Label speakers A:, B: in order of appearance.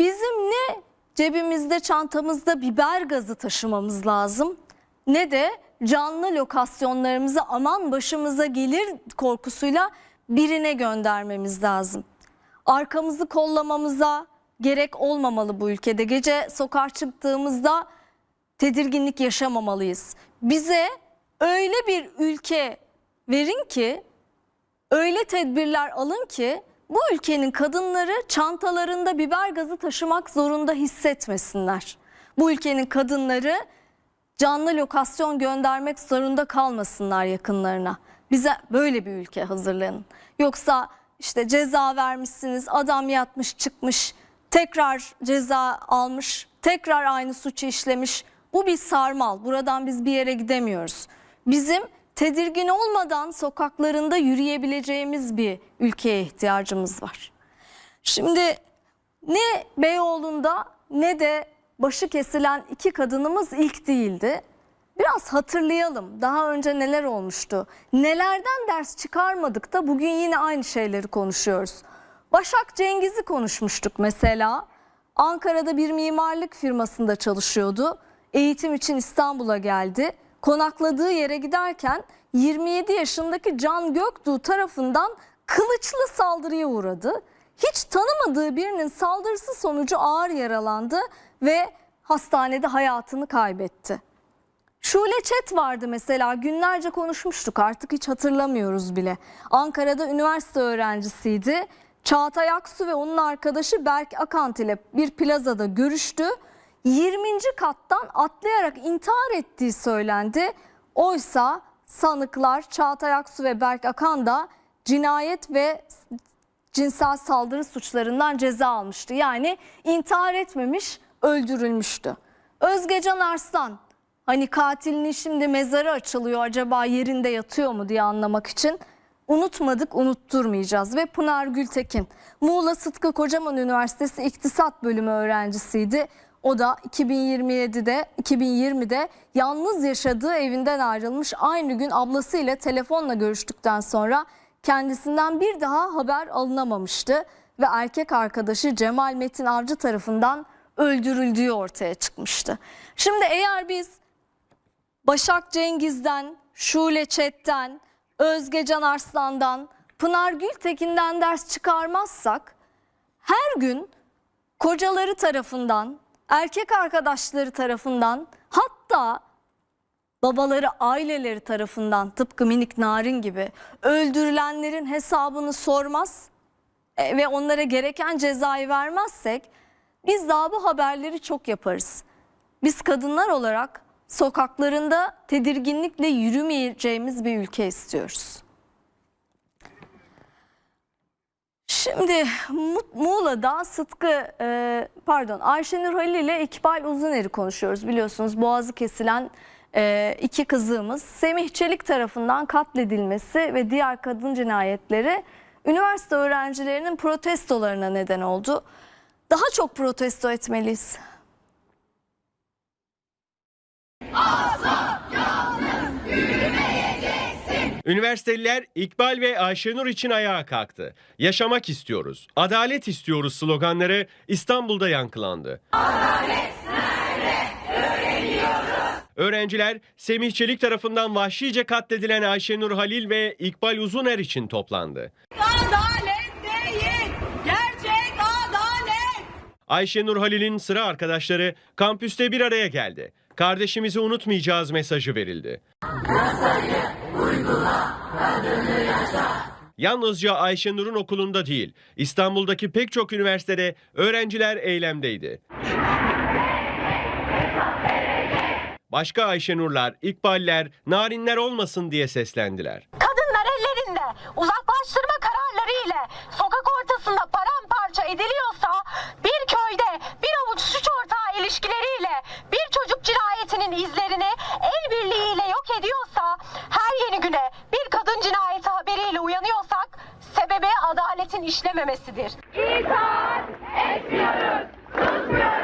A: Bizim ne cebimizde çantamızda biber gazı taşımamız lazım ne de canlı lokasyonlarımızı aman başımıza gelir korkusuyla birine göndermemiz lazım. Arkamızı kollamamıza gerek olmamalı bu ülkede. Gece sokağa çıktığımızda tedirginlik yaşamamalıyız. Bize öyle bir ülke verin ki öyle tedbirler alın ki bu ülkenin kadınları çantalarında biber gazı taşımak zorunda hissetmesinler. Bu ülkenin kadınları canlı lokasyon göndermek zorunda kalmasınlar yakınlarına. Bize böyle bir ülke hazırlayın. Yoksa işte ceza vermişsiniz, adam yatmış çıkmış, tekrar ceza almış, tekrar aynı suçu işlemiş. Bu bir sarmal. Buradan biz bir yere gidemiyoruz. Bizim tedirgin olmadan sokaklarında yürüyebileceğimiz bir ülkeye ihtiyacımız var. Şimdi ne Beyoğlu'nda ne de başı kesilen iki kadınımız ilk değildi. Biraz hatırlayalım daha önce neler olmuştu. Nelerden ders çıkarmadık da bugün yine aynı şeyleri konuşuyoruz. Başak Cengiz'i konuşmuştuk mesela. Ankara'da bir mimarlık firmasında çalışıyordu. Eğitim için İstanbul'a geldi. Konakladığı yere giderken 27 yaşındaki Can Göktuğ tarafından kılıçlı saldırıya uğradı. Hiç tanımadığı birinin saldırısı sonucu ağır yaralandı ve hastanede hayatını kaybetti. Şule Çet vardı mesela günlerce konuşmuştuk artık hiç hatırlamıyoruz bile. Ankara'da üniversite öğrencisiydi. Çağatay Aksu ve onun arkadaşı Berk Akant ile bir plazada görüştü. 20. kattan atlayarak intihar ettiği söylendi. Oysa sanıklar Çağatay Aksu ve Berk Akan da cinayet ve cinsel saldırı suçlarından ceza almıştı. Yani intihar etmemiş, öldürülmüştü. Özgecan Arslan hani katilinin şimdi mezarı açılıyor acaba yerinde yatıyor mu diye anlamak için unutmadık unutturmayacağız. Ve Pınar Gültekin Muğla Sıtkı Kocaman Üniversitesi İktisat Bölümü öğrencisiydi. O da 2027'de 2020'de yalnız yaşadığı evinden ayrılmış aynı gün ablasıyla telefonla görüştükten sonra kendisinden bir daha haber alınamamıştı ve erkek arkadaşı Cemal Metin Avcı tarafından öldürüldüğü ortaya çıkmıştı. Şimdi eğer biz Başak Cengiz'den, Şule Çet'ten, Özge Can Arslan'dan, Pınar Gültekin'den ders çıkarmazsak her gün kocaları tarafından, erkek arkadaşları tarafından hatta babaları aileleri tarafından tıpkı minik narin gibi öldürülenlerin hesabını sormaz e, ve onlara gereken cezayı vermezsek biz daha bu haberleri çok yaparız. Biz kadınlar olarak sokaklarında tedirginlikle yürümeyeceğimiz bir ülke istiyoruz. Şimdi Mu- Muğla'da Sıtkı e, pardon Ayşenur Halil ile İkbal Uzuner'i konuşuyoruz. Biliyorsunuz boğazı kesilen e, iki kızımız Semih Çelik tarafından katledilmesi ve diğer kadın cinayetleri üniversite öğrencilerinin protestolarına neden oldu. Daha çok protesto etmeliyiz.
B: Üniversiteliler İkbal ve Ayşenur için ayağa kalktı. Yaşamak istiyoruz, adalet istiyoruz sloganları İstanbul'da yankılandı. Öğrenciler Semih Çelik tarafından vahşice katledilen Ayşenur Halil ve İkbal Uzuner için toplandı.
C: Adalet değil, gerçek adalet.
B: Ayşenur Halil'in sıra arkadaşları kampüste bir araya geldi. Kardeşimizi unutmayacağız mesajı verildi. Yalnızca Ayşenur'un okulunda değil, İstanbul'daki pek çok üniversitede öğrenciler eylemdeydi. Başka Ayşenurlar, İkballer, Narinler olmasın diye seslendiler.
C: Kadınlar ellerinde uzaklaştırma kararları ile sokak ortasında paramparça ediliyorsa bir köyde bir avuç suç ortağı ilişkileriyle ediyorsa her yeni güne bir kadın cinayeti haberiyle uyanıyorsak sebebi adaletin işlememesidir. İtaat etmiyoruz, susmuyoruz.